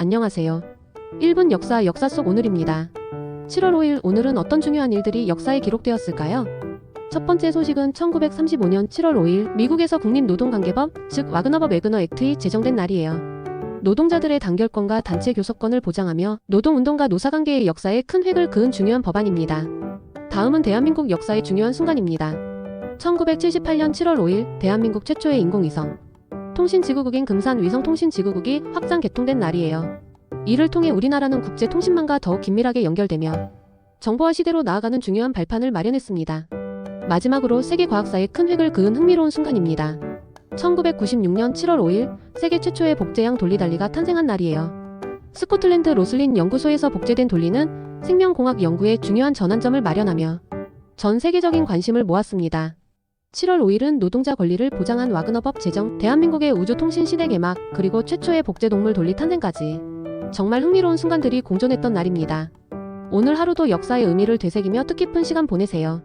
안녕하세요. 1분 역사 역사 속 오늘입니다. 7월 5일 오늘은 어떤 중요한 일들이 역사에 기록되었을까요? 첫 번째 소식은 1935년 7월 5일 미국에서 국립노동관계법, 즉 와그너법 외그너 액트이 제정된 날이에요. 노동자들의 단결권과 단체 교섭권을 보장하며 노동운동과 노사관계의 역사에 큰 획을 그은 중요한 법안입니다. 다음은 대한민국 역사의 중요한 순간입니다. 1978년 7월 5일 대한민국 최초의 인공위성 통신지구국인 금산 위성통신지구국이 확장 개통된 날이에요. 이를 통해 우리나라는 국제 통신망과 더욱 긴밀하게 연결되며 정보화 시대로 나아가는 중요한 발판을 마련했습니다. 마지막으로 세계 과학사에 큰 획을 그은 흥미로운 순간입니다. 1996년 7월 5일 세계 최초의 복제형 돌리달리가 탄생한 날이에요. 스코틀랜드 로슬린 연구소에서 복제된 돌리는 생명공학 연구에 중요한 전환점을 마련하며 전 세계적인 관심을 모았습니다. 7월 5일은 노동자 권리를 보장한 와그너법 제정, 대한민국의 우주통신 시대 개막, 그리고 최초의 복제동물 돌리 탄생까지 정말 흥미로운 순간들이 공존했던 날입니다. 오늘 하루도 역사의 의미를 되새기며 뜻깊은 시간 보내세요.